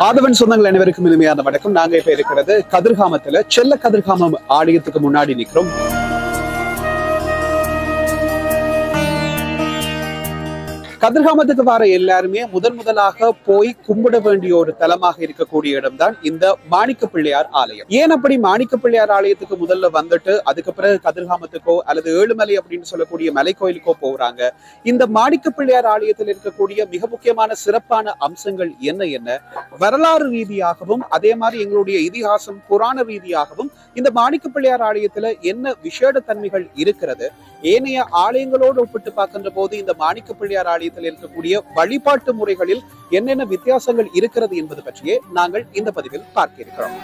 ஆதவன் சொந்தங்கள் அனைவருக்கும் இனிமையான வணக்கம். நாங்க இப்ப இருக்கிறது கதிர்காமத்துல. செல்ல கதிர்காமம் ஆலயத்துக்கு முன்னாடி நிக்கிறோம். கதிர்காமத்துக்கு வர எல்லாருமே முதன் முதலாக போய் கும்பிட வேண்டிய ஒரு தலமாக இருக்கக்கூடிய இடம்தான் இந்த மாணிக்க பிள்ளையார் ஆலயம். ஏன் அப்படி மாணிக்க பிள்ளையார் ஆலயத்துக்கு முதல்ல வந்துட்டு அதுக்கு பிறகு கதிர்காமத்துக்கோ அல்லது ஏழுமலை அப்படின்னு சொல்லக்கூடிய மலை கோயிலுக்கோ போறாங்க? இந்த மாணிக்க பிள்ளையார் ஆலயத்தில் இருக்கக்கூடிய மிக முக்கியமான சிறப்பான அம்சங்கள் என்ன என்ன? வரலாறு ரீதியாகவும் அதே மாதிரி எங்களுடைய இதிகாசம் புராண ரீதியாகவும் இந்த மாணிக்க பிள்ளையார் ஆலயத்துல என்ன விசேட தன்மைகள் இருக்கிறது? ஏனைய ஆலயங்களோடு ஒப்பிட்டு பார்க்கின்ற போது இந்த மாணிக்க பிள்ளையார் ஆலயம் ஆலயத்தில் இருக்கக்கூடிய வழிபாட்டு முறைகளில் என்னென்ன வித்தியாசங்கள் இருக்கிறது என்பது பற்றியே நாங்கள் இந்த பதிவில் பார்க்க இருக்கிறோம்.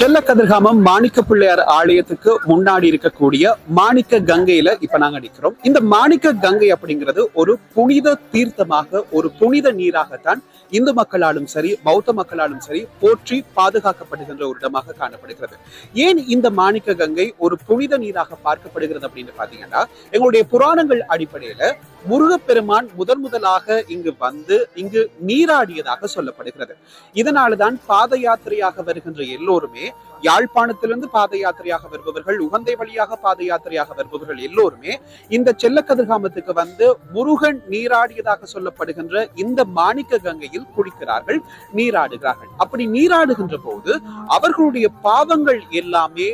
செல்ல கதிர்காமம் மாணிக்க பிள்ளையார் ஆலயத்துக்கு முன்னாடி இருக்கக்கூடிய மாணிக்க கங்கையில இப்ப நாங்க நிக்கிறோம். இந்த மாணிக்க கங்கை அப்படிங்கிறது ஒரு புனித தீர்த்தமாக ஒரு புனித நீராகத்தான் இந்து மக்களாலும் சரி பௌத்த மக்களாலும் சரி போற்றி பாதுகாக்கப்படுகின்ற ஒரு இடமாக காணப்படுகிறது. ஏன் இந்த மாணிக்க கங்கை ஒரு புனித நீராக பார்க்கப்படுகிறது அப்படின்னு பாத்தீங்கன்னா எங்களுடைய புராணங்கள் அடிப்படையில முருகப்பெருமான் முதன் முதலாக இங்கு வந்து இங்கு நீராடியதாக சொல்லப்படுகிறது. இதனால்தான் பாத யாத்திரையாக வருகின்ற எல்லோருமே யாழ்ப்பாணத்திலிருந்து பாத யாத்திரையாக வருபவர்கள் உகந்தை வழியாக பாத யாத்திரையாக வருபவர்கள் எல்லோருமே இந்த செல்ல கதிர்காமத்துக்கு வந்து முருகன் நீராடியதாக சொல்லப்படுகின்ற இந்த மாணிக்க கங்கையில் குளிக்கிறார்கள் நீராடுகிறார்கள். அப்படி நீராடுகின்ற போது அவர்களுடைய பாவங்கள் எல்லாமே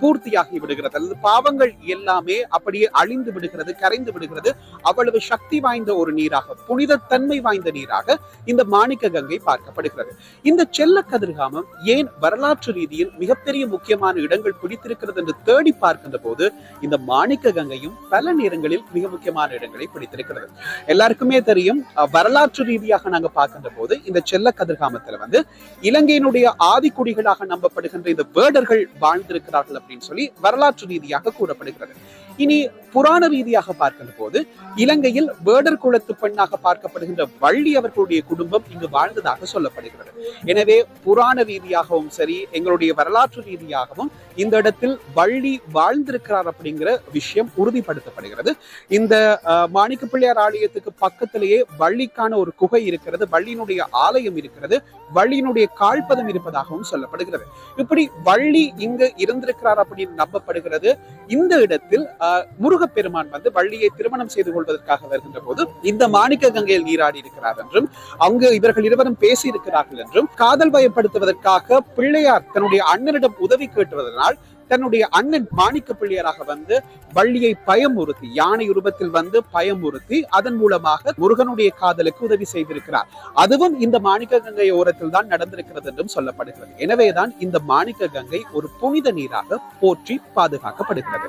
பூர்த்தியாகி விடுகிறது. அல்லது பாவங்கள் எல்லாமே அப்படியே அழிந்து விடுகிறது கரைந்து விடுகிறது. அவ்வளவு சக்தி வாய்ந்த ஒரு நீராக புனிதத்தன்மை வாய்ந்த நீராக இந்த மாணிக்க கங்கை பார்க்கப்படுகிறது. இந்த செல்ல கதிர்காமம் ஏன் வரலாற்று ரீதியில் மிகப்பெரிய முக்கியமான இடங்கள் பிடித்திருக்கிறது என்று தேடி பார்க்கின்ற போது இந்த மாணிக்க கங்கையும் பல நேரங்களில் மிக முக்கியமான இடங்களை பிடித்திருக்கிறது. எல்லாருக்குமே தெரியும் வரலாற்று ரீதியாக நாங்க பார்க்கின்ற போது இந்த செல்ல கதிர்காமத்துல வந்து இலங்கையினுடைய ஆதிக்குடிகளாக நம்பப்படுகின்ற இந்த வேடர்கள் வாழ்ந்திருக்கிறார்கள் அப்படின்னு சொல்லி வரலாற்று ரீதியாக கூறப்படுகிறது. இனி புராண ரீதியாக பார்க்கின்ற போது இலங்கையில் வேடர் குலத்து பெண்ணாக பார்க்கப்படுகின்ற வள்ளி அவர்களுடைய குடும்பம் இங்கு வாழ்ந்ததாக சொல்லப்படுகிறது. எனவே புராண ரீதியாகவும் சரி எங்களுடைய வரலாற்று ரீதியாகவும் இந்த இடத்தில் வள்ளி வாழ்ந்திருக்கிறார் அப்படிங்கிற விஷயம் உறுதிப்படுத்தப்படுகிறது. இந்த மாணிக்க பிள்ளையார் ஆலயத்துக்கு பக்கத்திலேயே வள்ளிக்கான ஒரு குகை இருக்கிறது வள்ளியினுடைய ஆலயம் இருக்கிறது வள்ளியினுடைய கால்பதம் இருப்பதாகவும் சொல்லப்படுகிறது. இப்படி வள்ளி இங்கு இருந்திருக்கிறார் அப்படின்னு நம்பப்படுகிறது. இந்த இடத்தில் அஹ், முருகப்பெருமான் வந்து வள்ளியை திருமணம் செய்து கொள்வதற்காக வருகின்ற போது இந்த மாணிக்க கங்கையில் நீராடி இருக்கிறார் என்றும் அங்கு இவர்கள் இருவரும் பேசி இருக்கிறார்கள் என்றும் காதல் பயப்படுத்துவதற்காக பிள்ளையார் தன்னுடைய அண்ணனிடம் உதவி கேட்டுவதனால் தன்னுடைய அண்ணன் மாணிக்க பிள்ளையராக வந்து வள்ளியை பயமுறுத்தி யானை உருவத்தில் வந்து பயமுறுத்தி அதன் மூலமாக முருகனுடைய காதலுக்கு உதவி செய்திருக்கிறார். அதுவும் இந்த மாணிக்க கங்கை ஓரத்தில் தான் நடந்திருக்கிறது என்றும் சொல்லப்படுகிறது. எனவேதான் இந்த மாணிக்க கங்கை ஒரு புனித நீராக போற்றி பாதுகாக்கப்படுகிறது.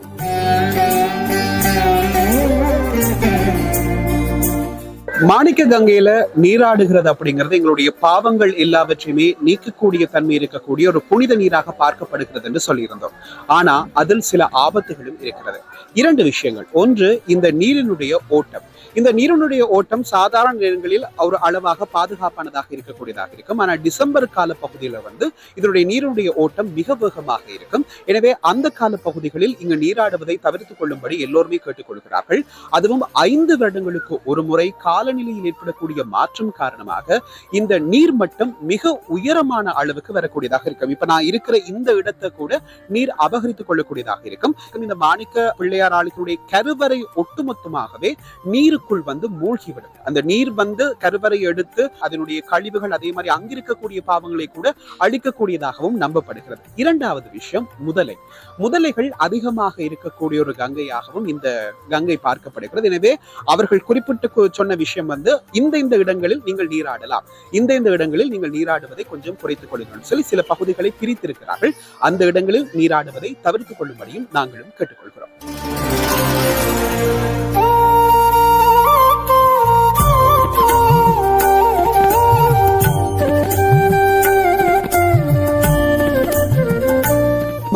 மாணிக்க கங்கையில நீராடுகிறது அப்படிங்கிறது எங்களுடைய பாவங்கள் எல்லாவற்றையுமே நீக்கக்கூடிய தன்மை இருக்கக்கூடிய ஒரு புனித நீராக பார்க்கப்படுகிறது என்று சொல்லியிருந்தோம். ஆனா அதில் சில ஆபத்துகளும் இருக்கிறது. இரண்டு விஷயங்கள். ஒன்று இந்த நீரினுடைய ஓட்டம். இந்த நீரினுடைய ஓட்டம் சாதாரண நேரங்களில் ஒரு அளவாக பாதுகாப்பானதாக இருக்கக்கூடியதாக இருக்கும். ஆனால் டிசம்பர் கால பகுதியில வந்து இதனுடைய நீரினுடைய ஓட்டம் மிக வேகமாக இருக்கும். எனவே அந்த கால பகுதிகளில் இங்கு நீராடுவதை தவிர்த்து கொள்ளும்படி எல்லோருமே கேட்டுக்கொள்கிறார்கள். அதுவும் ஐந்து வருடங்களுக்கு ஒரு முறை கால காலநிலையில் ஏற்படக்கூடிய மாற்றம் காரணமாக இந்த நீர் மட்டம் மிக உயரமான அளவுக்கு வரக்கூடியதாக இருக்கும். இப்ப நான் இருக்கிற இந்த இடத்தை கூட நீர் அபகரித்துக் கொள்ளக்கூடியதாக இருக்கும். இந்த மாணிக்க பிள்ளையார் ஆலயத்தினுடைய கருவறை ஒட்டுமொத்தமாகவே நீருக்குள் வந்து மூழ்கிவிடும். அந்த நீர் வந்து கருவறை எடுத்து அதனுடைய கழிவுகள் அதே மாதிரி அங்கிருக்கக்கூடிய பாவங்களை கூட அழிக்கக்கூடியதாகவும் நம்பப்படுகிறது. இரண்டாவது விஷயம் முதலை. முதலைகள் அதிகமாக இருக்கக்கூடிய ஒரு கங்கையாகவும் இந்த கங்கை பார்க்கப்படுகிறது. எனவே அவர்கள் குறிப்பிட்டு சொன்ன விஷயம் வந்து இந்த இந்த இடங்களில் நீங்கள் நீராடலாம். இந்த இந்த இடங்களில் நீங்கள் நீராடுவதை கொஞ்சம் குறைத்துக் கொள்ளுங்கள் சொல்லி சில பகுதிகளை பிரித்திருக்கிறார்கள். அந்த இடங்களில் நீராடுவதை தவிர்த்துக் கொள்ளும்படியும் நாங்களும் கேட்டுக்கொள்கிறோம்.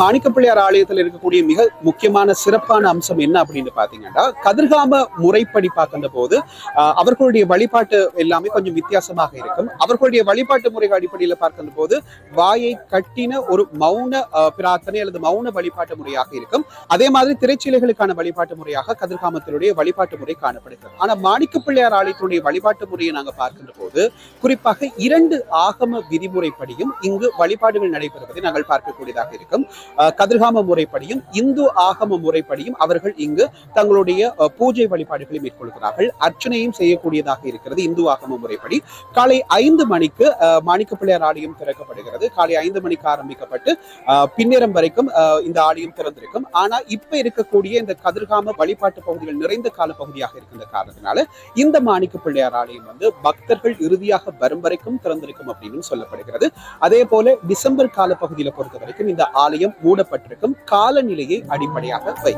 மாணிக்க பிள்ளையார் ஆலயத்தில் இருக்கக்கூடிய மிக முக்கியமான சிறப்பான அம்சம் என்ன அப்படின்னு பாத்தீங்கன்னா கதிர்காம முறைப்படி பார்க்கின்ற போது அவர்களுடைய வழிபாட்டு எல்லாமே கொஞ்சம் வித்தியாசமாக இருக்கும். அவர்களுடைய வழிபாட்டு முறை அடிப்படையில் பார்க்கின்ற போது வாயை கட்டின ஒரு மௌன பிரார்த்தனை அல்லது மௌன வழிபாட்டு முறையாக இருக்கும். அதே மாதிரி திரைச்சீலைகளுக்கான வழிபாட்டு முறையாக கதிர்காமத்தினுடைய வழிபாட்டு முறை காணப்படுகிறது. ஆனா மாணிக்க பிள்ளையார் ஆலயத்தினுடைய வழிபாட்டு முறையை நாங்க பார்க்கின்ற போது குறிப்பாக இரண்டு ஆகம விதிமுறைப்படியும் இங்கு வழிபாடுகள் நடைபெறுவதை நாங்கள் பார்க்கக்கூடியதாக இருக்கும். கதிர்காம முறைப்படியும் இந்து ஆகம முறைப்படியும் அவர்கள் இங்கு தங்களுடைய பூஜை வழிபாடுகளை மேற்கொள்கிறார்கள். அர்ச்சனையும் செய்யக்கூடியதாக இருக்கிறது இந்து ஆகம முறைப்படி. காலை ஐந்து மணிக்கு மாணிக்க பிள்ளையார் ஆலயம் திறக்கப்படுகிறது. காலை ஐந்து மணிக்கு ஆரம்பிக்கப்பட்டு பின்னேரம் வரைக்கும் இந்த ஆலயம் திறந்திருக்கும். ஆனா இப்ப இருக்கக்கூடிய இந்த கதிர்காம வழிபாட்டு பகுதிகள் நிறைந்த கால பகுதியாக இருக்கின்ற காரணத்தினால இந்த மாணிக்க பிள்ளையார் ஆலயம் வந்து பக்தர்கள் இறுதியாக வரும் வரைக்கும் திறந்திருக்கும் அப்படின்னு சொல்லப்படுகிறது. அதே போல டிசம்பர் கால பகுதியில பொறுத்த வரைக்கும் இந்த ஆலயம் மூடப்பட்டிருக்கும் காலநிலையை அடிப்படையாக வை.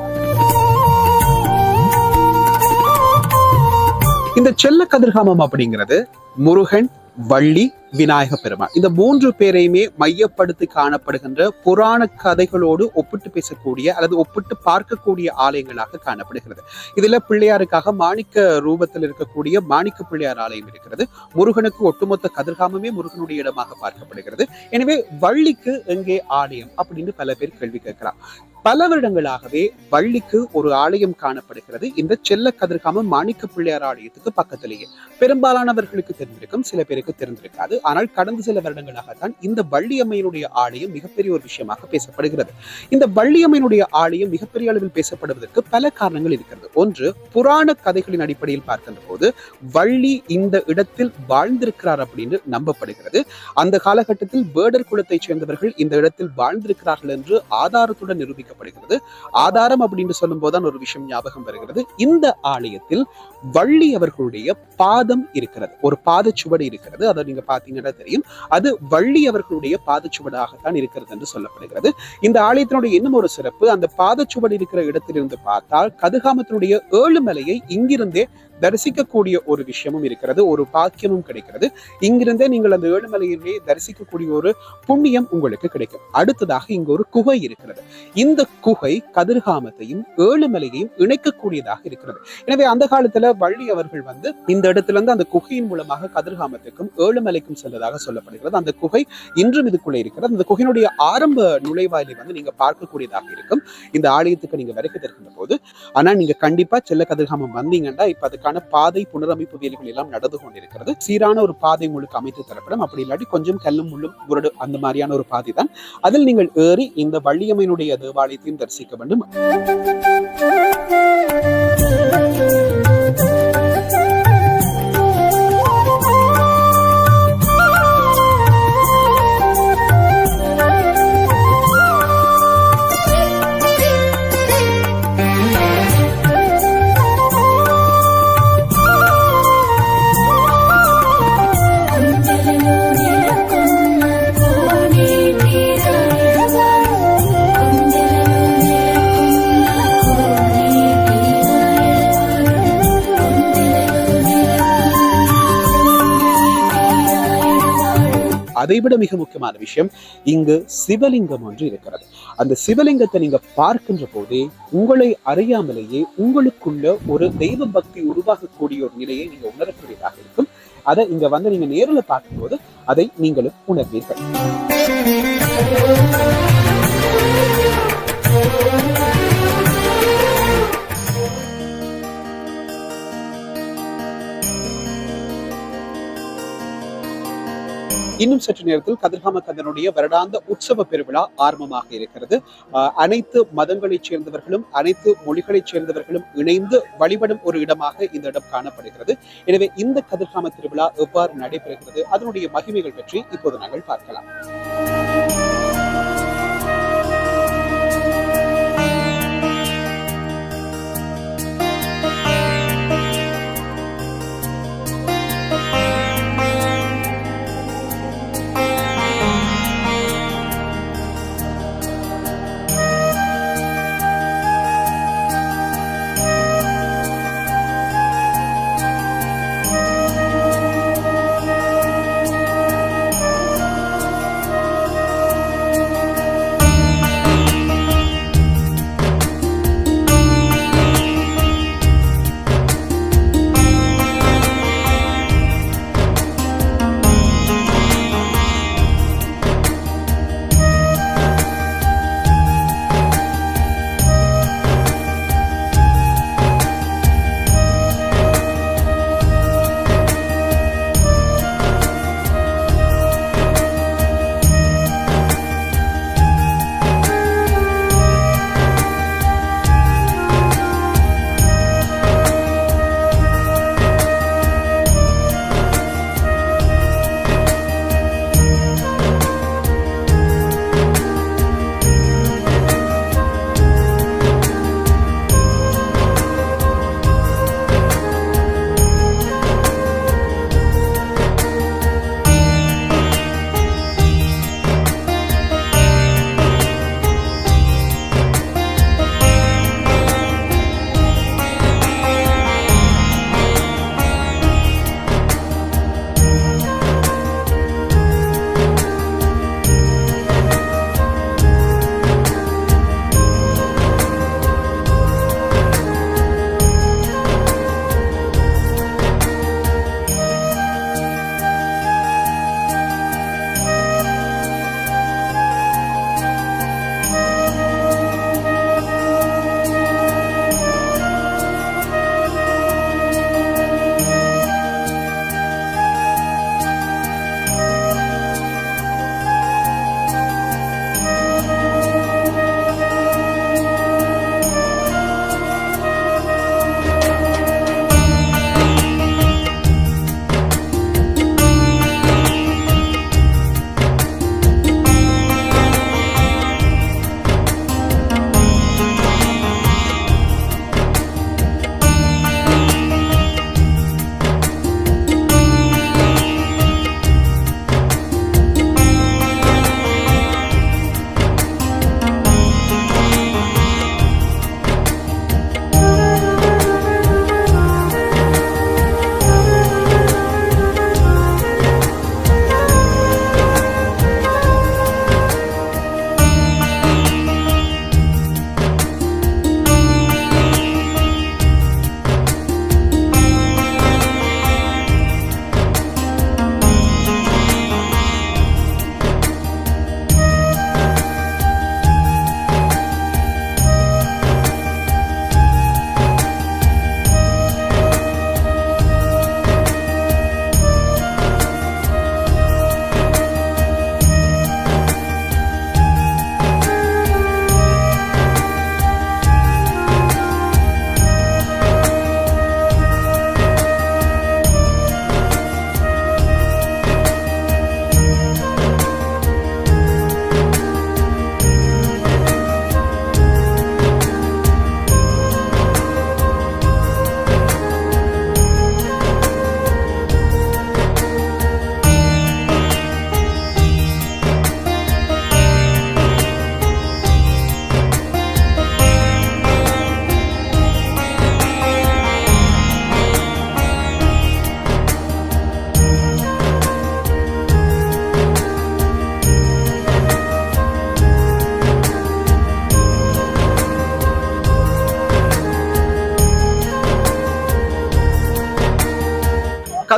இந்த செல்ல கதிர்காமம் அப்படிங்கிறது முருகன் வள்ளி விநாயக பெருமாள். இந்த மூன்று பேரையுமே மையப்படுத்தி காணப்படுகின்ற புராண கதைகளோடு ஒப்பிட்டு பேசக்கூடிய அல்லது ஒப்பிட்டு பார்க்கக்கூடிய ஆலயங்களாக காணப்படுகிறது. இதுல பிள்ளையாருக்காக மாணிக்க ரூபத்தில் இருக்கக்கூடிய மாணிக்க பிள்ளையார் ஆலயம் இருக்கிறது. முருகனுக்கு ஒட்டுமொத்த கதிர்காமமே முருகனுடைய இடமாக பார்க்கப்படுகிறது. எனவே வள்ளிக்கு எங்கே ஆலயம் அப்படின்னு பல பேர் கேள்வி கேட்கலாம். பல வருடங்களாகவே வள்ளிக்கு ஒரு ஆலயம் காணப்படுகிறது. இந்த செல்ல கதிர்காம மாணிக்க பிள்ளையார் ஆலயத்துக்கு பக்கத்திலேயே. பெரும்பாலானவர்களுக்கு தெரிந்திருக்கும் சில பேருக்கு தெரிந்திருக்காது. ஆனால் கடந்த சில வருடங்களாகத்தான் இந்த வள்ளியம்மையினுடைய ஆலயம் மிகப்பெரிய ஒரு விஷயமாக பேசப்படுகிறது. இந்த வள்ளியம்மையினுடைய ஆலயம் மிகப்பெரிய அளவில் பேசப்படுவதற்கு பல காரணங்கள் இருக்கிறது. ஒன்று புராண கதைகளின் அடிப்படையில் பார்க்கின்ற போது வள்ளி இந்த இடத்தில் வாழ்ந்திருக்கிறார் அப்படின்னு நம்பப்படுகிறது. அந்த காலகட்டத்தில் வேடர் குலத்தைச் சேர்ந்தவர்கள் இந்த இடத்தில் வாழ்ந்திருக்கிறார்கள் என்று ஆதாரத்துடன் நிரூபிக்க நிரூபிக்கப்படுகிறது ஆதாரம் அப்படின்னு சொல்லும் போதுதான் ஒரு விஷயம் ஞாபகம் வருகிறது. இந்த ஆலயத்தில் வள்ளி அவர்களுடைய பாதம் இருக்கிறது. ஒரு பாதச்சுவடு இருக்கிறது. அதை நீங்க பாத்தீங்கன்னா தெரியும். அது வள்ளி அவர்களுடைய பாதச்சுவடாகத்தான் இருக்கிறது என்று சொல்லப்படுகிறது. இந்த ஆலயத்தினுடைய இன்னும் ஒரு சிறப்பு அந்த பாதச்சுவடு இருக்கிற இடத்திலிருந்து பார்த்தால் கதிர்காமத்தினுடைய ஏழுமலையை இங்கிருந்தே தரிசிக்கக்கூடிய ஒரு விஷயமும் இருக்கிறது. ஒரு பாக்கியமும் கிடைக்கிறது. இங்கிருந்தே நீங்கள் அந்த ஏழுமலையிலே தரிசிக்கக்கூடிய ஒரு புண்ணியம் உங்களுக்கு கிடைக்கும். அடுத்ததாக இங்கு ஒரு குகை இருக்கிறது. இந்த குகை கதிர்காமத்தையும் ஏழுமலையையும் இணைக்கக்கூடியதாக இருக்கிறது. எனவே அந்த காலத்துல வள்ளி அவர்கள் வந்து இந்த இடத்துல இருந்து அந்த குகையின் மூலமாக கதிர்காமத்துக்கும் ஏழுமலைக்கும் சென்றதாக சொல்லப்படுகிறது. அந்த குகை இன்றும் இதுக்குள்ளே இருக்கிறது. அந்த குகையினுடைய ஆரம்ப நுழைவாயிலை வந்து நீங்க பார்க்கக்கூடியதாக இருக்கும். இந்த ஆலயத்துக்கு நீங்க வருகை தருகின்ற போது. ஆனா நீங்க கண்டிப்பா செல்ல கதிர்காமம் வந்தீங்கன்னா இப்ப அதுக்கான பாதை புனரமைப்பு வேலைகள் எல்லாம் நடந்து கொண்டிருக்கிறது. சீரான ஒரு பாதை உங்களுக்கு அமைத்து தரப்படும். அப்படி இல்லாட்டி கொஞ்சம் கல்லும் முள்ளும் முரடு அந்த மாதிரியான ஒரு பாதை தான். அதில் நீங்கள் ஏறி இந்த வள்ளியம்மனுடைய தேவாலயத்தையும் தரிசிக்க வேண்டும். அதைவிட மிக முக்கியமான விஷயம் இங்கு சிவலிங்கம் ஒன்று இருக்கிறது. அந்த சிவலிங்கத்தை நீங்க பார்க்கின்ற போதே உங்களை அறியாமலேயே உங்களுக்குள்ள ஒரு தெய்வ பக்தி உருவாகக்கூடிய ஒரு நிலையை நீங்க உணரக்கூடியதாக இருக்கும். அதை இங்க வந்து நீங்க நேரில் பார்க்கும்போது அதை நீங்களும் உணர்வீர்கள். இன்னும் சற்று நேரத்தில் கதிர்காம கந்தனுடைய வருடாந்த உற்சவ பெருவிழா ஆரம்பமாக இருக்கிறது. அனைத்து மதங்களைச் சேர்ந்தவர்களும் அனைத்து மொழிகளைச் சேர்ந்தவர்களும் இணைந்து வழிபடும் ஒரு இடமாக இந்த இடம் காணப்படுகிறது. எனவே இந்த கதிர்காம திருவிழா எவ்வாறு நடைபெறுகிறது? அதனுடைய மகிமைகள் பற்றி இப்போது நாங்கள் பார்க்கலாம்.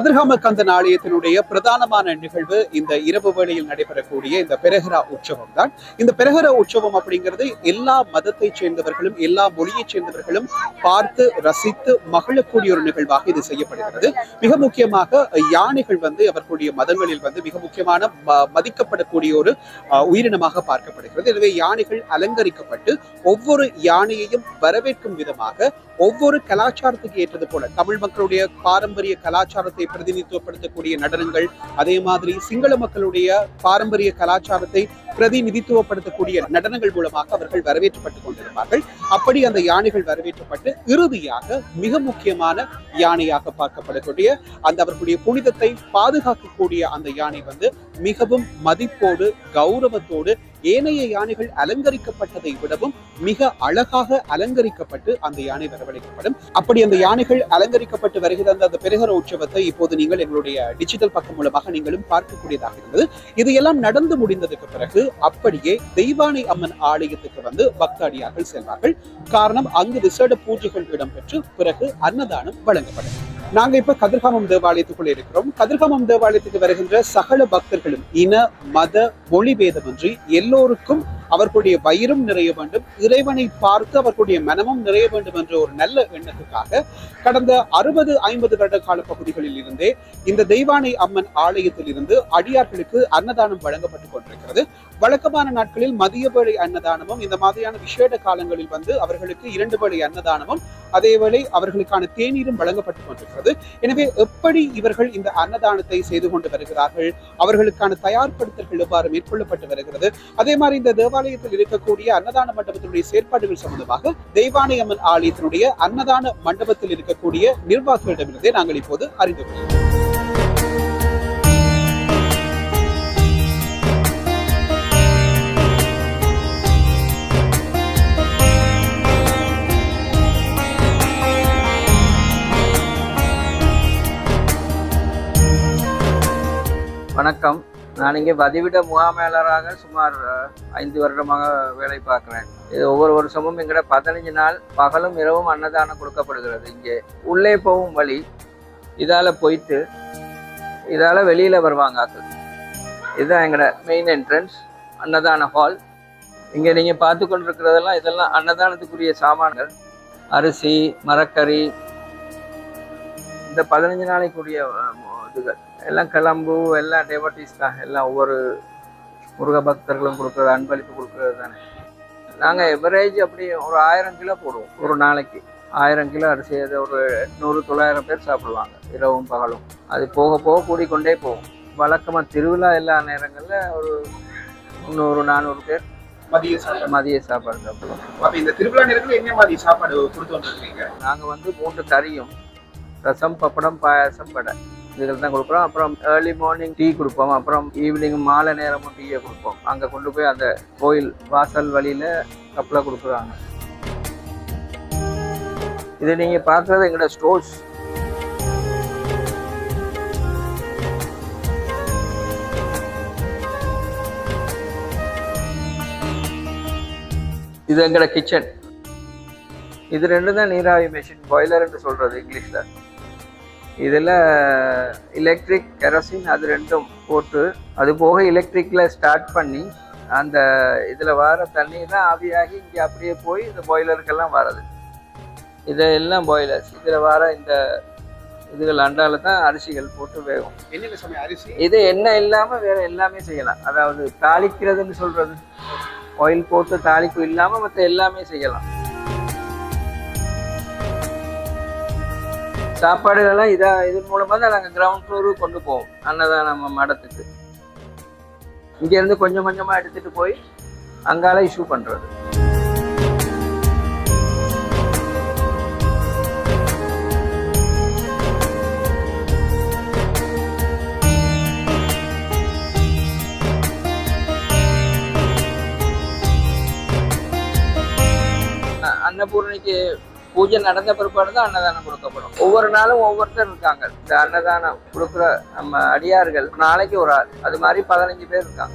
கதிர்காம கந்தன் ஆலயத்தினுடைய பிரதானமான நிகழ்வு இந்த இரவு வேளையில் நடைபெறக்கூடிய இந்த பெரஹரா உற்சவம் தான் இந்த பெரஹரா உற்சவம் அப்படிங்கிறது எல்லா மதத்தை சேர்ந்தவர்களும் எல்லா மொழியைச் சேர்ந்தவர்களும் பார்த்து ரசித்து மகிழக்கூடிய ஒரு நிகழ்வாக இது செய்யப்படுகிறது. மிக முக்கியமாக யானைகள் வந்து அவர்களுடைய மதங்களில் வந்து மிக முக்கியமான மதிக்கப்படக்கூடிய ஒரு உயிரினமாக பார்க்கப்படுகிறது. எனவே யானைகள் அலங்கரிக்கப்பட்டு ஒவ்வொரு யானையையும் வரவேற்கும் விதமாக ஒவ்வொரு கலாச்சாரத்துக்கு ஏற்றது போல தமிழ் மக்களுடைய பாரம்பரிய கலாச்சாரத்தை பிரதிநிதித்துவப்படுத்தக்கூடிய நடனங்கள் அதே மாதிரி சிங்கள மக்களுடைய பாரம்பரிய கலாச்சாரத்தை பிரதிநிதித்துவப்படுத்தக்கூடிய நடனங்கள் மூலமாக அவர்கள் வரவேற்றப்பட்டுக் கொண்டிருப்பார்கள். அப்படி அந்த யானைகள் வரவேற்றப்பட்டு இறுதியாக மிக முக்கியமான யானையாக பார்க்கப்படக்கூடிய அந்த அவர்களுடைய புனிதத்தை பாதுகாக்கக்கூடிய அந்த யானை வந்து மிகவும் மதிப்போடு கௌரவத்தோடு ஏனைய யானைகள் அலங்கரிக்கப்பட்டதை விடவும் மிக அழகாக அலங்கரிக்கப்பட்டு அந்த யானை வரவழைக்கப்படும். அப்படி அந்த யானைகள் அலங்கரிக்கப்பட்டு வருகிற அந்த பெருகர உற்சவத்தை இப்போது நீங்கள் எங்களுடைய டிஜிட்டல் பக்கம் மூலமாக நீங்களும் பார்க்கக்கூடியதாக இருந்தது. இதையெல்லாம் நடந்து முடிந்ததுக்கு பிறகு அப்படியே தெய்வானை அம்மன் ஆலயத்துக்கு வந்து பக்தாடியார்கள் செல்வார்கள். காரணம் அங்கு விசேட பூஜைகள் இடம்பெற்று பிறகு அன்னதானம் வழங்கப்படும் நாங்க இப்ப கதிர்காமம் தேவாலயத்துக்குள்ள இருக்கிறோம். கதிர்காமம் தேவாலயத்துக்கு வருகின்ற சகல பக்தர்களும் இன மத மொழி பேதமின்றி எல்லோருக்கும் அவர்களுடைய வயிறும் நிறைய வேண்டும் இறைவனை பார்த்து அவர்களுடைய மனமும் நிறைய வேண்டும் என்ற ஒரு நல்ல எண்ணத்துக்காக கடந்த அறுபது ஐம்பது வருட கால பகுதிகளில் இருந்தே இந்த தெய்வானை அம்மன் ஆலயத்தில் இருந்து அடியார்களுக்கு அன்னதானம் வழங்கப்பட்டு கொண்டிருக்கிறது. வழக்கமான நாட்களில் மதிய வேளை அன்னதானமும் இந்த மாதிரியான விசேட காலங்களில் வந்து அவர்களுக்கு இரண்டு வேளை அன்னதானமும் அதேவேளை அவர்களுக்கான தேநீரும் வழங்கப்பட்டு கொண்டிருக்கிறது. எனவே எப்படி இவர்கள் இந்த அன்னதானத்தை செய்து கொண்டு வருகிறார்கள் அவர்களுக்கான தயார்படுத்தல்கள் எவ்வாறு மேற்கொள்ளப்பட்டு வருகிறது. அதே மாதிரி இந்த தேவாலயத்தில் இருக்கக்கூடிய அன்னதான மண்டபத்தினுடைய செயற்பாடுகள் சம்பந்தமாக தெய்வானையம்மன் ஆலயத்தினுடைய அன்னதான மண்டபத்தில் இருக்கக்கூடிய நிர்வாகிகளிடமிருந்தே நாங்கள் இப்போது அறிந்து கொள்கிறோம். வணக்கம். நான் இங்கே பதிவிட முகாமையாளராக சுமார் ஐந்து வருடமாக வேலை பார்க்குறேன். இது ஒவ்வொரு வருஷமும் எங்கட பதினஞ்சு நாள் பகலும் இரவும் அன்னதானம் கொடுக்கப்படுகிறது. இங்கே உள்ளே போகும் வழி இதால் போயிட்டு இதால் வெளியில் வருவாங்க ஆக்கள் இதுதான் எங்கட மெயின் என்ட்ரன்ஸ் அன்னதான ஹால் இங்கே நீங்கள் பார்த்து கொண்டிருக்கிறதெல்லாம் இதெல்லாம் அன்னதானத்துக்குரிய சாமான்கள். அரிசி மரக்கறி இந்த பதினஞ்சு நாளைக்குரிய இதுகள். எல்லாம் கிளம்பு எல்லாம் டெவட்டிஸ் தான். எல்லாம் ஒவ்வொரு முருக பக்தர்களும் கொடுக்குறது அன்பளிப்பு கொடுக்குறது தானே. நாங்கள் எவரேஜ் அப்படி ஒரு ஆயிரம் கிலோ போடுவோம் ஒரு நாளைக்கு. ஆயிரம் கிலோ அரிசி அது ஒரு எட்நூறு தொள்ளாயிரம் பேர் சாப்பிடுவாங்க இரவும் பகலும். அது போக போக கூடிக்கொண்டே போகும். வழக்கமாக திருவிழா எல்லா நேரங்களில் ஒரு முந்நூறு நானூறு பேர் மதிய சாப்பாடு. மதிய சாப்பாடு சாப்பிடுவோம். அப்ப இந்த திருவிழா நேரத்துல என்ன மாதிரி சாப்பாடு கொடுத்து வந்துருக்கீங்க? நாங்கள் வந்து மூன்று கறியும் ரசம் பப்படம் பாயாசம் வடை. இதுகள் தான் கொடுக்குறோம். அப்புறம் ஏர்லி மார்னிங் டீ கொடுப்போம். அப்புறம் ஈவினிங் மாலை நேரமும் டீயை கொடுப்போம். அங்கே கொண்டு போய் அந்த கோயில் வாசல் வழியில் கப்பில் கொடுக்குறாங்க. இது நீங்கள் பார்க்குறது எங்களோட ஸ்டோர்ஸ் இது எங்களோட கிச்சன் இது ரெண்டு தான் நீராவி மெஷின் என்று சொல்கிறது இங்கிலீஷில். இதில் எலக்ட்ரிக் கெரோசின் அது ரெண்டும் போட்டு அது போக எலக்ட்ரிக்கில் ஸ்டார்ட் பண்ணி அந்த இதில் வர தண்ணி தான் ஆவியாகி இங்கே அப்படியே போய் இந்த பாய்லருக்கெல்லாம் வர்றது. இதெல்லாம் பாய்லர்ஸ் இதில் வர இந்த இதுகள் அண்டால தான் அரிசிகள் போட்டு வேகும். என்னென்ன சமயம் அரிசி? இது எண்ணெய் இல்லாமல் வேற எல்லாமே செய்யலாம். அதாவது தாளிக்கிறதுன்னு சொல்கிறது ஆயில் போட்டு தாளிப்பு இல்லாமல் மற்ற எல்லாமே செய்யலாம். சாப்பாடுகள்லாம் இதாக இதன் மூலமாக தான் நாங்கள் கிரவுண்ட் ஃப்ளோருக்கு கொண்டு போவோம். அன்னதானம் நம்ம மடத்துக்கு. இங்கேருந்து கொஞ்சம் கொஞ்சமாக எடுத்துகிட்டு போய் அங்கால இஷ்யூ பண்ணுறது அன்னபூர்ணிக்கு பூஜை நடந்த பிற்பாடு தான் அன்னதானம் கொடுக்கப்படும். ஒவ்வொரு நாளும் ஒவ்வொருத்தர் இருக்காங்க. இந்த அன்னதானம் கொடுக்குற நம்ம அடியார்கள் நாளைக்கு ஒரு ஆள். அது மாதிரி பதினஞ்சு பேர் இருக்காங்க.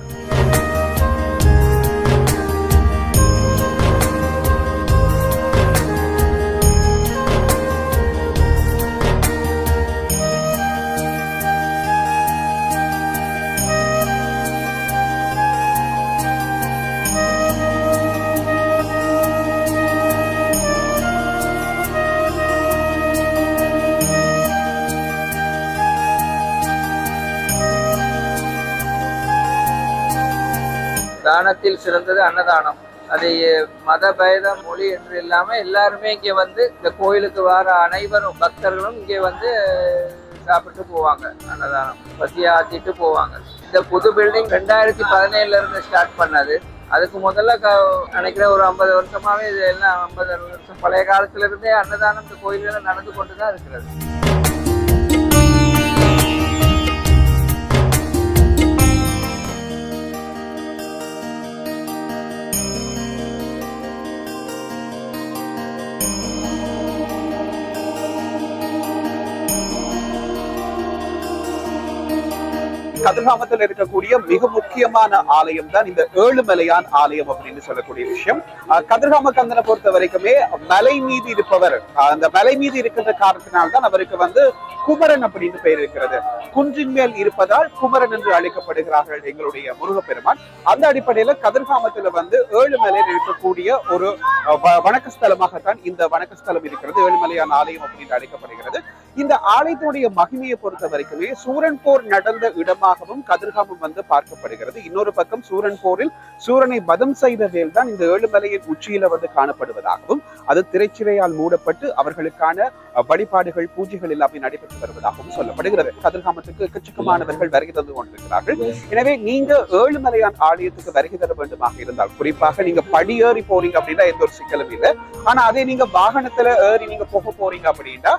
தானத்தில் சிறந்தது அன்னதானம். அது மத பேத மொழி என்று இல்லாமல் எல்லாருமே இங்கே வந்து இந்த கோயிலுக்கு வர அனைவரும் பக்தர்களும் இங்கே வந்து சாப்பிட்டு போவாங்க அன்னதானம். பத்தியா ஆத்திட்டு போவாங்க. இந்த புது பில்டிங் ரெண்டாயிரத்தி பதினேழுல இருந்து ஸ்டார்ட் பண்ணது. அதுக்கு முதல்ல க நினைக்கிற ஒரு ஐம்பது வருஷமாவே இது எல்லாம் ஐம்பது வருஷம் பழைய காலத்துல இருந்தே அன்னதானம் இந்த கோயில்கள் நடந்து கொண்டு தான் இருக்கிறது. கதிர்காமத்தில் இருக்கக்கூடிய மிக முக்கியமான ஆலயம் தான் இந்த ஏழுமலையான் ஆலயம் அப்படின்னு சொல்லக்கூடிய விஷயம். கதிர்காம கந்தனை பொறுத்த வரைக்குமே மலை மீது இருப்பவர் அந்த மலை மீது இருக்கின்ற காரணத்தினால்தான் அவருக்கு வந்து குமரன் அப்படின்னு பெயர் இருக்கிறது. குன்றின் மேல் இருப்பதால் குமரன் என்று அழைக்கப்படுகிறார்கள் எங்களுடைய முருகப்பெருமான். அந்த அடிப்படையில கதிர்காமத்துல வந்து ஏழுமலையில் இருக்கக்கூடிய ஒரு வணக்க ஸ்தலமாகத்தான் இந்த வணக்க ஸ்தலம் இருக்கிறது ஏழுமலையான் ஆலயம் அப்படின்னு அழைக்கப்படுகிறது. இந்த ஆலயத்தினுடைய மகிமையை பொறுத்த வரைக்குமே சூரன் போர் நடந்த இடமாகவும் கதிர்காமம் வந்து பார்க்கப்படுகிறது. இன்னொரு பக்கம் சூரன் போரில் சூரனை வதம் செய்த வேல் தான் இந்த ஏழுமலையின் உச்சியில வந்து காணப்படுவதாகவும் அது திரைச்சிறையால் மூடப்பட்டு அவர்களுக்கான வழிபாடுகள் பூஜைகள் எல்லாமே நடைபெற்று வருவதாகவும் சொல்லப்படுகிறது. கதிர்காமத்துக்கு எக்கச்சக்கமானவர்கள் வருகை தந்து கொண்டிருக்கிறார்கள். எனவே நீங்க ஏழுமலையான் ஆலயத்துக்கு வருகை தர வேண்டுமாக இருந்தால் குறிப்பாக நீங்க படியேறி போறீங்க அப்படின்னா எந்த ஒரு சிக்கலும் இல்லை. ஆனா அதே நீங்க வாகனத்துல ஏறி நீங்க போக போறீங்க அப்படின்னா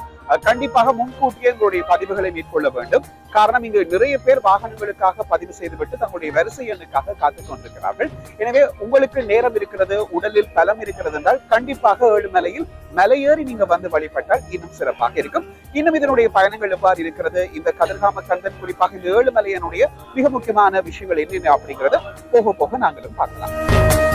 கண்டிப்பாக முன்கூட்டியே உங்களுடைய பதிவுகளை மேற்கொள்ள வேண்டும். காரணம் இங்கு நிறைய பேர் வாகனங்களுக்காக பதிவு செய்துவிட்டு தங்களுடைய வரிசை எண்ணுக்காக காத்துக் கொண்டிருக்கிறார்கள். எனவே உங்களுக்கு நேரம் இருக்கிறது உடலில் பலம் இருக்கிறது என்றால் கண்டிப்பாக ஏழுமலையில் மலையேறி நீங்க வந்து வழிபட்டால் இன்னும் சிறப்பாக இருக்கும். இன்னும் இதனுடைய பயணங்கள் எவ்வாறு இருக்கிறது? இந்த கதிர்காம கந்தன் குறிப்பாக இந்த ஏழுமலையனுடைய மிக முக்கியமான விஷயங்கள் என்னென்ன அப்படிங்கறத போக போக நாங்களும் பார்க்கலாம்.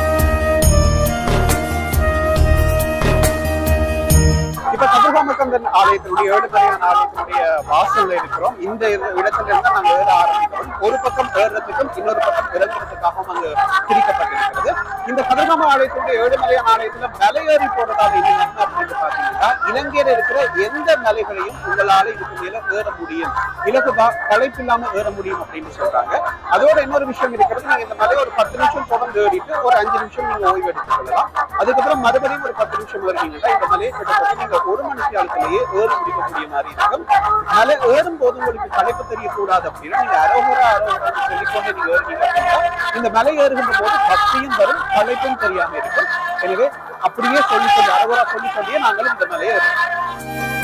இப்ப கதிர்காமக்கந்தன் ஆலயத்தினுடைய ஏழுமலையான் ஆலயத்தினுடைய வாசல்ல இருக்கிறோம். இந்த இரு- இடத்துல இருந்து நாங்க ஏற ஆரம்பிக்கிறோம். ஒரு பக்கம் ஏறுறதுக்கும் இன்னொரு பக்கம் இறங்குறதுக்காகவும் அங்கு பிரிக்கப்பட்டிருக்கிறது. இந்த கதிர்காம ஆலயத்தினுடைய ஏழுமலையான் ஆலயத்துல மலையேறி போறதால என்ன அப்படின்னு பாத்தீங்கன்னா இலங்கையில இருக்கிற எந்த மலைகளையும் உங்களால இதுக்கு மேல ஏற முடியும். இலகுதா களைப்பில்லாம ஏற முடியும் அப்படின்னு சொல்றாங்க. அதோட இன்னொரு விஷயம் இருக்கிறது நீங்க இந்த மலையை ஒரு பத்து நிமிஷம் தொடர்ந்து ஏறிட்டு ஒரு அஞ்சு நிமிஷம் நீங்க ஓய்வு எடுத்துக் கொள்ளலாம். அதுக்கப்புறம் மறுபடியும் ஒரு பத்து நிமிஷம் வருவீங்கன்னா இந்த மலையை கிட்டத்தட்ட நீங்க ஒரு மணி காலத்திலேயே ஏறி முடிக்கக்கூடிய மாதிரி இருக்கும். மலை ஏறும் போது உங்களுக்கு தலைப்பு தெரியக்கூடாது அப்படின்னா நீங்க அரோகரா அரோகரா சொல்லிக்கொண்டு நீங்க ஏறினீங்க அப்படின்னா இந்த மலை ஏறுகின்ற போது பக்தியும் வரும் தலைப்பும் தெரியாம இருக்கும். எனவே அப்படியே சொல்லி சொல்லி அரோகரா சொல்லி சொல்லியே நாங்களும் இந்த மலையை ஏறுவோம்.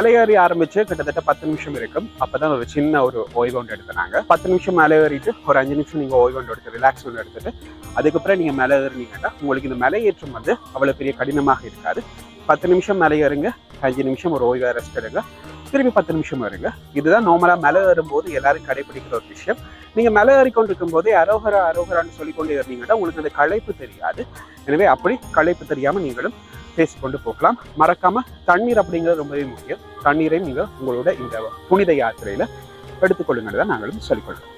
மலையேறி ஆரம்பிச்சு கிட்டத்தட்ட பத்து நிமிஷம் இருக்கும். அப்பதான் ஒரு சின்ன ஒரு ஓய்வு ஒன்று எடுத்தாங்க பத்து நிமிஷம் மேலே ஏறிட்டு ஒரு அஞ்சு நிமிஷம் நீங்க ஓய்வு ஒன்று எடுத்து ரிலாக்ஸ் ஒன்று எடுத்துட்டு அதுக்கப்புறம் நீங்க மேலே ஏறினீங்கன்னா உங்களுக்கு இந்த மலையேற்றம் வந்து அவ்வளவு பெரிய கடினமாக இருக்காது. பத்து நிமிஷம் மேலே ஏறுங்க அஞ்சு நிமிஷம் ஒரு ஓய்வை ரெஸ்ட் எடுங்க. திரும்பி பத்து நிமிஷம் வருங்க இதுதான் நார்மலாக மலை ஏறும்போது எல்லாரும் கடைபிடிக்கிற ஒரு விஷயம். நீங்கள் மலை ஏறிக்கொண்டிருக்கும் போதே அரோகரா அரோகரான்னு சொல்லிக்கொண்டு இருந்தீங்கன்னா உங்களுக்கு அந்த களைப்பு தெரியாது. எனவே அப்படி களைப்பு தெரியாமல் நீங்களும் பேசிக்கொண்டு போகலாம். மறக்காமல் தண்ணீர் அப்படிங்கிறது ரொம்பவே முக்கியம். தண்ணீரை நீங்கள் உங்களோட இந்த புனித யாத்திரையில் எடுத்துக்கொள்ளுங்கள் தான் நாங்களும் சொல்லிக்கொள்றோம்.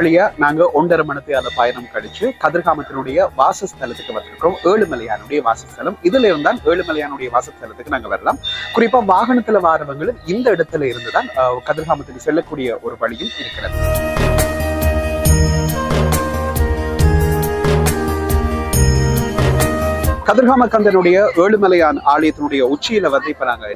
வழியா நாங்க ஒன்றரை மணத்தையால பயணம் கழிச்சு கதிர்காமத்தினுடைய வாசஸ்தலத்துக்கு வந்திருக்கிறோம். ஏழுமலையானுடைய வாசஸ்தலம். இதுல இருந்தால் ஏழுமலையானுடைய வாசஸ்தலத்துக்கு நாங்க வரலாம். குறிப்பா வாகனத்துல வாரவங்களும் இந்த இடத்துல இருந்துதான் கதிர்காமத்துக்கு செல்லக்கூடிய ஒரு வழியும் இருக்கிறது. கதிர்காம கந்தனுடைய ஏழுமலையான் ஆலயத்தினுடைய உச்சியில வந்து இப்ப நாங்க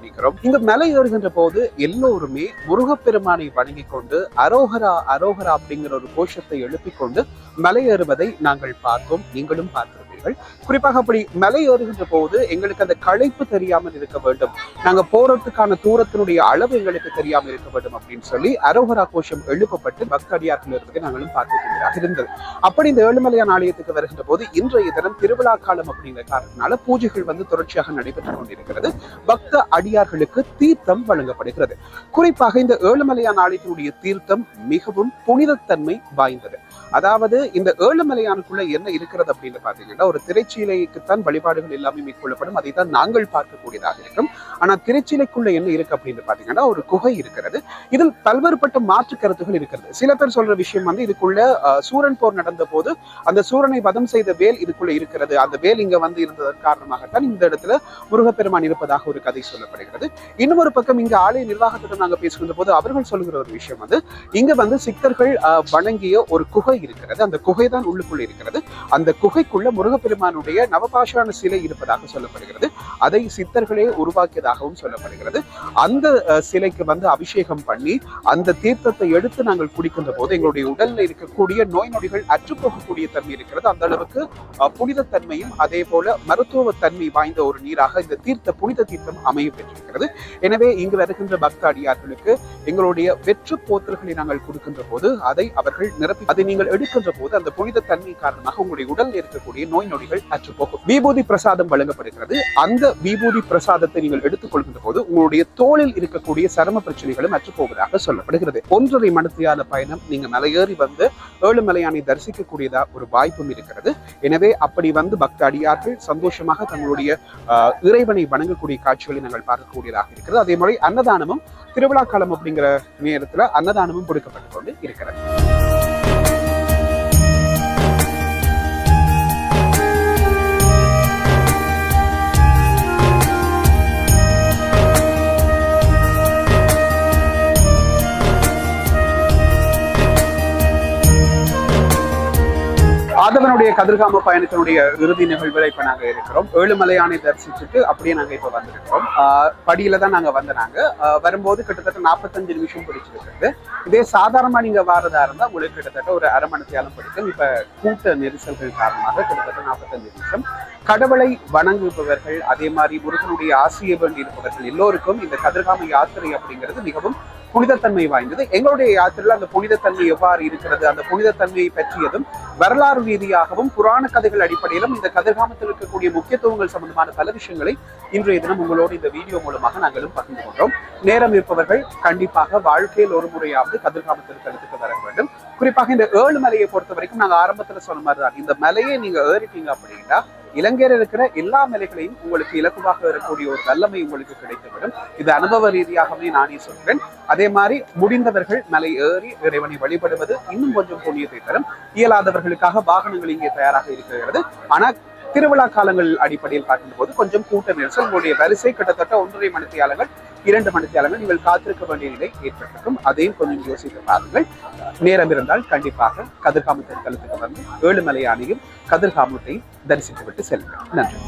இந்த மலை ஏறுகின்ற போது எல்லோருமே முருகப்பெருமானை வணங்கிக் கொண்டு அரோகரா அரோகரா அப்படிங்கிற ஒரு கோஷத்தை எழுப்பிக் கொண்டு மலை ஏறுவதை நாங்கள் பார்த்தோம். நீங்களும் பார்த்திருப்பீர்கள். சொல்லுவார்கள் குறிப்பாக அப்படி மலை ஏறுகின்ற போது எங்களுக்கு அந்த களைப்பு தெரியாமல் இருக்க வேண்டும். நாங்க போறதுக்கான தூரத்தினுடைய அளவு எங்களுக்கு தெரியாமல் இருக்க வேண்டும் அப்படின்னு சொல்லி அரோகரா கோஷம் எழுப்பப்பட்டு பக்தடியார்கள் இருப்பதை நாங்களும் பார்க்கக்கூடியதாக இருந்தது. அப்படி இந்த ஏழுமலையான் ஆலயத்துக்கு வருகின்ற போது இன்றைய தினம் திருவிழா காலம் அப்படிங்கிற காரணத்தினால பூஜைகள் வந்து தொடர்ச்சியாக நடைபெற்றுக் கொண்டிருக்கிறது. பக்த அடியார்களுக்கு தீர்த்தம் வழங்கப்படுகிறது. குறிப்பாக இந்த ஏழுமலையான் ஆலயத்தினுடைய தீர்த்தம் மிகவும் புனிதத்தன்மை வாய்ந்தது. அதாவது இந்த ஏழுமலையானுக்குள்ள என்ன இருக்கிறது அப்படின்னு பாத்தீங்கன்னா ஒரு திரைச்சீலைக்குத்தான் வழிபாடுகள் எல்லாமே மேற்கொள்ளப்படும். அதை தான் நாங்கள் பார்க்கக்கூடியதாக இருக்கும். ஆனால் திருச்சிலைக்குள்ள என்ன இருக்கு அப்படின்னு பார்த்தீங்கன்னா ஒரு குகை இருக்கிறது. இதில் பல்வேறுபட்ட மாற்று கருத்துகள் இருக்கிறது. சில பேர் சொல்ற விஷயம் வந்து இதுக்குள்ள சூரன் போர் நடந்த போது அந்த சூரனை வதம் செய்த வேல் இதுக்குள்ள இருக்கிறது. அந்த வேல் இங்க வந்து இருந்ததன் காரணமாகத்தான் இந்த இடத்துல முருகப்பெருமான் இருப்பதாக ஒரு கதை சொல்லப்படுகிறது. இன்னும் ஒரு பக்கம் இங்க ஆலய நிர்வாகத்திடம் நாங்கள் பேசுகின்ற போது அவர்கள் சொல்கிற ஒரு விஷயம் வந்து இங்க வந்து சித்தர்கள் அஹ், வணங்கிய ஒரு குகை இருக்கிறது. அந்த குகை தான் உள்ளுக்குள்ள இருக்கிறது. அந்த குகைக்குள்ள முருகப்பெருமானுடைய நவபாஷான சிலை இருப்பதாக சொல்லப்படுகிறது. அதை சித்தர்களே உருவாக்கியதாக உருவாக்கியதாகவும் சொல்லப்படுகிறது. அந்த சிலைக்கு வந்து அபிஷேகம் பண்ணி அந்த தீர்த்தத்தை எடுத்து நாங்கள் குடிக்கின்ற போது எங்களுடைய உடல்ல இருக்கக்கூடிய நோய் நொடிகள் அற்றுப்போகக்கூடிய தன்மை இருக்கிறது. அந்த அளவுக்கு புனித தன்மையும் அதே போல மருத்துவ தன்மை வாய்ந்த ஒரு நீராக இந்த தீர்த்த புனித தீர்த்தம் அமைய பெற்றிருக்கிறது. எனவே இங்கு வருகின்ற பக்தாடியார்களுக்கு எங்களுடைய வெற்று போத்தல்களை நாங்கள் கொடுக்கின்ற போது அதை அவர்கள் நிரப்பி அதை நீங்கள் எடுக்கின்ற போது அந்த புனித தன்மை காரணமாக உங்களுடைய உடலில் இருக்கக்கூடிய நோய் நொடிகள் அற்றுப்போகும் விபூதி பிரசாதம் வழங்கப்படுகிறது. அந்த விபூதி பிரசாதத்தை நீங்கள் எடுத்துக்கொள்கின்ற போது உங்களுடைய தோளில் இருக்கக்கூடிய சரும பிரச்சனைகளும் அற்றுப்போவதாக சொல்லப்படுகிறது. ஒன்றரை மணித்தியால பயணம் நீங்க மலையேறி வந்து ஏழுமலையானை தரிசிக்கக்கூடியதா ஒரு வாய்ப்பும் இருக்கிறது. எனவே அப்படி வந்து பக்த அடியார்கள் சந்தோஷமாக தங்களுடைய இறைவனை வணங்கக்கூடிய காட்சிகளை நாங்கள் பார்க்கக்கூடியதாக இருக்கிறது. அதே மாதிரி அன்னதானமும் திருவிழா காலம் அப்படிங்கிற நேரத்தில் அன்னதானமும் கொடுக்கப்பட்டு கொண்டு இருக்கிறது. மாதவனுடைய கதிர்காம பயணத்தினுடைய இறுதி நிகழ்வுல இப்ப நாங்க இருக்கிறோம். ஏழுமலையானை தரிசிச்சுட்டு அப்படியே நாங்க இப்ப வந்திருக்கிறோம். படியில தான் நாங்க வந்த நாங்க. வரும்போது கிட்டத்தட்ட நாற்பத்தஞ்சு நிமிஷம் பிடிச்சிருக்கிறது. இதே சாதாரணமா நீங்க வாரதா இருந்தா உங்களுக்கு கிட்டத்தட்ட ஒரு அரை மணி நேரம் பிடிக்கும். இப்ப கூட்ட நெரிசல்கள் காரணமாக கிட்டத்தட்ட நாற்பத்தஞ்சு நிமிஷம். கடவுளை வணங்குபவர்கள் அதே மாதிரி முருகனுடைய ஆசிய இருப்பவர்கள் எல்லோருக்கும் இந்த கதிர்காம யாத்திரை அப்படிங்கிறது மிகவும் புனிதத்தன்மை வாய்ந்தது. எங்களுடைய யாத்திரையில் அந்த புனிதத்தன்மை எவ்வாறு இருக்கிறது அந்த புனிதத்தன்மையை பற்றியதும் வரலாறு ரீதியாகவும் புராண கதைகள் அடிப்படையிலும் இந்த கதிர்காமத்தில் இருக்கக்கூடிய முக்கியத்துவங்கள் சம்பந்தமான பல விஷயங்களை இன்றைய தினம் உங்களோடு இந்த வீடியோ மூலமாக நாங்களும் பகிர்ந்து கொண்டோம் நேரம் இருப்பவர்கள் கண்டிப்பாக வாழ்க்கையில் ஒரு முறையாவது கதிர்காமத்திற்கு எடுத்துட்டு வர வேண்டும். குறிப்பாக இந்த ஏழு மலையை பொறுத்த வரைக்கும் நாங்கள் ஆரம்பத்துல சொன்ன மாதிரி தான் இந்த மலையை நீங்க ஏறிட்டீங்க அப்படின்னா இலங்கையில் இருக்கிற எல்லா மலைகளையும் உங்களுக்கு இலக்குவாக இருக்கக்கூடிய ஒரு வல்லமை உங்களுக்கு கிடைத்துவிடும். இது அனுபவ ரீதியாகவே நானே சொல்கிறேன் அதே மாதிரி முடிந்தவர்கள் மலை ஏறி இறைவனை வழிபடுவது இன்னும் கொஞ்சம் புண்ணியத்தை தரும். இயலாதவர்களுக்காக வாகனங்கள் இங்கே தயாராக இருக்கிறது. ஆனா திருவிழா காலங்கள் அடிப்படையில் பார்க்கும்போது கொஞ்சம் கூட்ட நெரிசல். உங்களுடைய வரிசை கிட்டத்தட்ட ஒன்றரை மணித்தியாலங்கள் இரண்டு மணித்தியாலங்கள் நீங்கள் காத்திருக்க வேண்டிய நிலை ஏற்பட்டிருக்கும். அதையும் கொஞ்சம் யோசித்து பாருங்கள். நேரம் இருந்தால் கண்டிப்பாக கதிர்காமத்தின் தலத்துக்கு வந்து ஏழுமலையானையும் கதிர்காமத்தையும் தரிசித்துவிட்டு செல்லுங்கள். நன்றி.